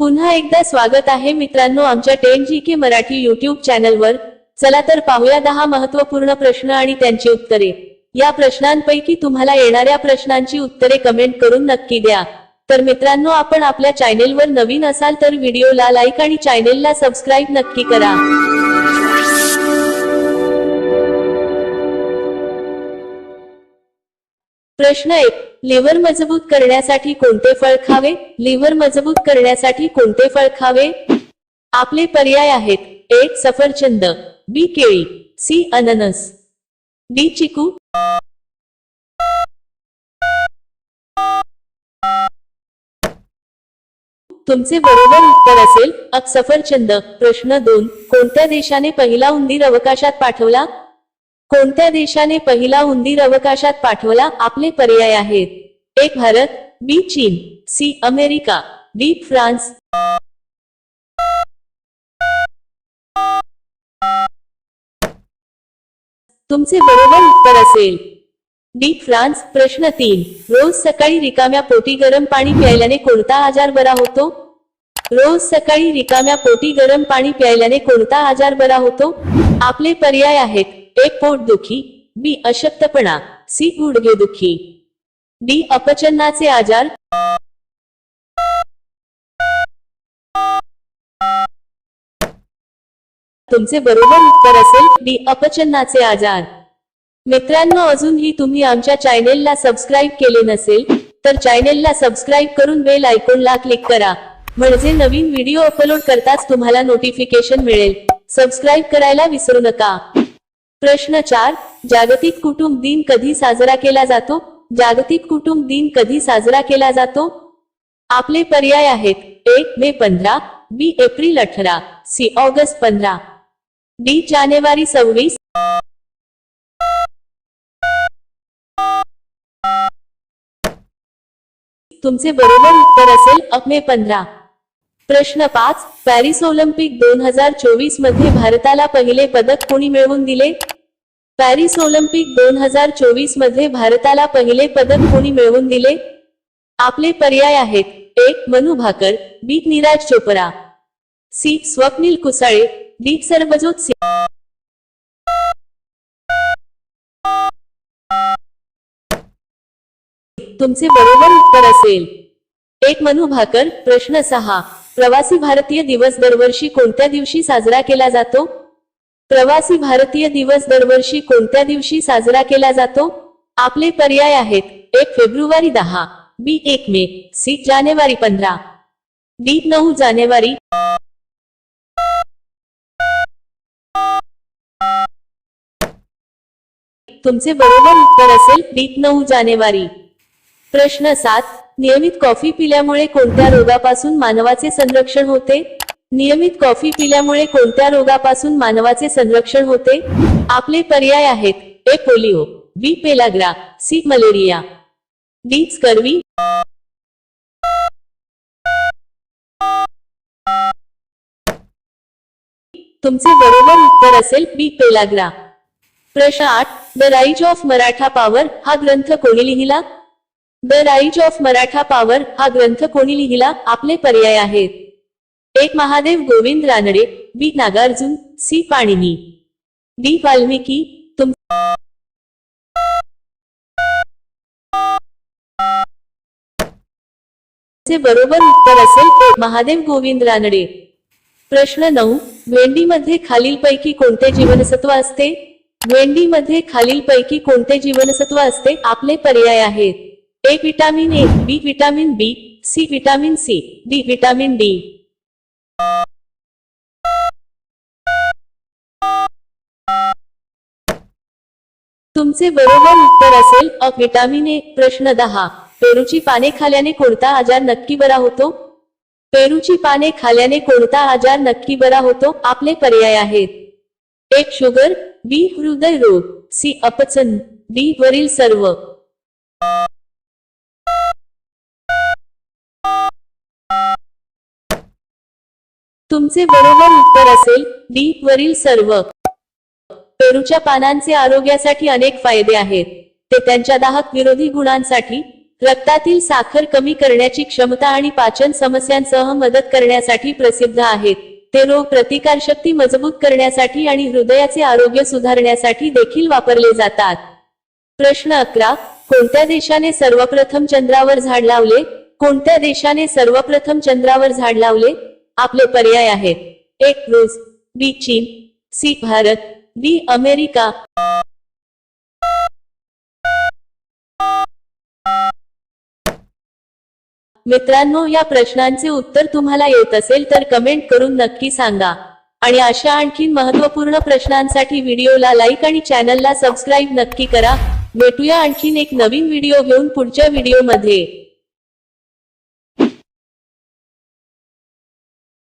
पुन्हा एकदा स्वागत आहे मित्रांनो आमच्या ten G K Marathi YouTube चॅनलवर. चला तर पाहूया दहा महत्त्वपूर्ण प्रश्न आणि त्यांची उत्तरे. या प्रश्नांपैकी तुम्हाला येणाऱ्या प्रश्नांची उत्तरे कमेंट करून नक्की द्या. तर मित्रांनो आपण आपल्या चॅनेलवर नवीन असाल तर व्हिडिओला लाईक आणि चॅनेलला सबस्क्राईब नक्की करा. प्रश्न एक लिव्हर मजबूत करण्यासाठी कोणते फळ खावे? लिव्हर मजबूत करण्यासाठी कोणते फळ खावे? आपले पर्याय आहेत एक सफरचंद बी केळी सी अननस डी चिकू. तुमचे बरोबर उत्तर असेल अ सफरचंद. प्रश्न दोन कोणत्या देशाने पहिला उंदीर अवकाशात पाठवला? कोणत्या देशाने पहिला उंदीर अवकाशात पाठवला? आपले पर्याय आहेत. एक भारत बी चीन सी अमेरिका डी फ्रान्स. तुमचे बरोबर उत्तर असेल. डी फ्रान्स प्रश्न तीन. रोज सकाळी रिकाम्या पोटी गरम पाणी प्यायल्याने कोणता आजार बरा होतो? रोज सकाळी रिकाम्या पोटी गरम पाणी प्यायल्याने कोणता आजार बरा होतो? आपले पर्याय आहेत. पोट पोटदुखी बी अशक्तपणा. सी गुडघेदुखी डी अपचनाचे आजार? तुमचे बरोबर उत्तर असेल डी अपचनाचे आजार. मित्रांनो अजूनही तुम्ही आमच्या चॅनेलला सबस्क्राईब केले नसेल तर चॅनेलला सबस्क्राईब करून बेल आयकॉनला क्लिक करा. म्हणजे नवीन व्हिडिओ अपलोड करताच तुम्हाला नोटिफिकेशन मिळेल. सबस्क्राईब करायला विसरू नका. प्रश्न चार जागतिक कुटुंब दिन कधी साजरा केला जातो? जागतिक कुटुंब दिन कधी साजरा केला जातो? आपले पर्याय आहेत एक मे पंधरा बी एप्रिल अठरा सी ऑगस्ट पंधरा. डी जानेवारी सव्वीस. तुमचे बरोबर उत्तर असेल अ मे पंधरा. प्रश्न पाच पॅरिस ऑलिम्पिक दोन हजार चोवीसमध्ये भारताला पहिले पदक कोणी मिळवून दिले? पॅरिस ऑलिम्पिक दोन हजार चोवीसमध्ये भारताला पहिले पदक कोणी मिळवून दिले? आपले पर्याय आहेत एक Manu Bhaker B. Neeraj Chopra. C. Swapnil Kusale D. Sarabjot Singh तुमचे बरोबर उत्तर असेल. एक मनु भाकर प्रश्न सहा. प्रवासी भारतीय दिवस दरवर्षी कोणत्या दिवशी साजरा केला जातो? प्रवासी भारतीय दिवस दरवर्षी कोणत्या दिवशी साजरा केला जातो? आपले पर्याय आहेत एक फेब्रुवारी दहा बी एक मे सी जानेवारी पंधरा. डी नऊ जानेवारी. तुमचे बरोबर उत्तर असेल डी नऊ जानेवारी. प्रश्न सात नियमित कॉफी पिल्यामुळे कोणत्या रोगापासून मानवाचे संरक्षण होते? नियमित कॉफी पिल्यामुळे कोणत्या रोगापासून मानवाचे संरक्षण होते? आपले पर्याय आहेत A polio B pellagra C malaria. D scurvy तुमचे बरोबर उत्तर असेल बी पेलाग्रा. प्रश्न आठ the rise of Maratha power हा ग्रंथ कोणी लिहिला? The rise of Maratha power हा ग्रंथ कोणी लिहिला? आपले पर्याय आहेत. एक Mahadev Govind Ranade B Nagarjuna C Panini. D Valmiki तुम बरोबर उत्तर असेल महादेव गोविंद रानडे. प्रश्न नऊ भेंडीमध्ये खालीलपैकी कोणते जीवनसत्व असते? भेंडीमध्ये खालीलपैकी कोणते जीवनसत्व असते? आपले पर्याय आहेत. A vitamin A B vitamin B C vitamin C D vitamin D. तुमचे बरोबर उत्तर असेल अ विटामिन ए प्रश्न दहा. पेरूची पाने खाल्याने कोणता आजार नक्की बरा होतो? पेरूची पाने खाल्याने कोणता आजार नक्की बरा होतो? आपले पर्याय आहेत. एक शुगर बी हृदय रोग सी अपचन डी वरील सर्व. तुमचे बरोबर उत्तर असेल डी वरील सर्व. पेरूच्या पानांचे आरोग्यासाठी अनेक फायदे आहेत. ते त्यांच्या दाहक विरोधी गुणांसाठी रक्तातील साखर कमी करण्याची क्षमता आणि पाचन समस्यांसह मदत करण्यासाठी प्रसिद्ध आहेत. ते रोग प्रतिकारशक्ती मजबूत करण्यासाठी आणि हृदयाचे आरोग्य सुधारण्यासाठी देखील वापरले जातात. प्रश्न अकरा कोणत्या देशाने सर्वप्रथम चंद्रावर झाड लावले? कोणत्या देशाने सर्वप्रथम चंद्रावर झाड लावले? आपले पर्याय आहेत. एक रूस बी चीन सी भारत डी अमेरिका. मित्रांनो या प्रश्नांचे उत्तर तुम्हाला येत असेल तर कमेंट करून नक्की सांगा. आणि अशा आणखीन महत्त्वपूर्ण प्रश्नांसाठी व्हिडिओला लाईक आणि चॅनलला सबस्क्राईब नक्की करा. भेटूया आणखीन एक नवीन व्हिडिओ घेऊन पुढच्या व्हिडिओमध्ये.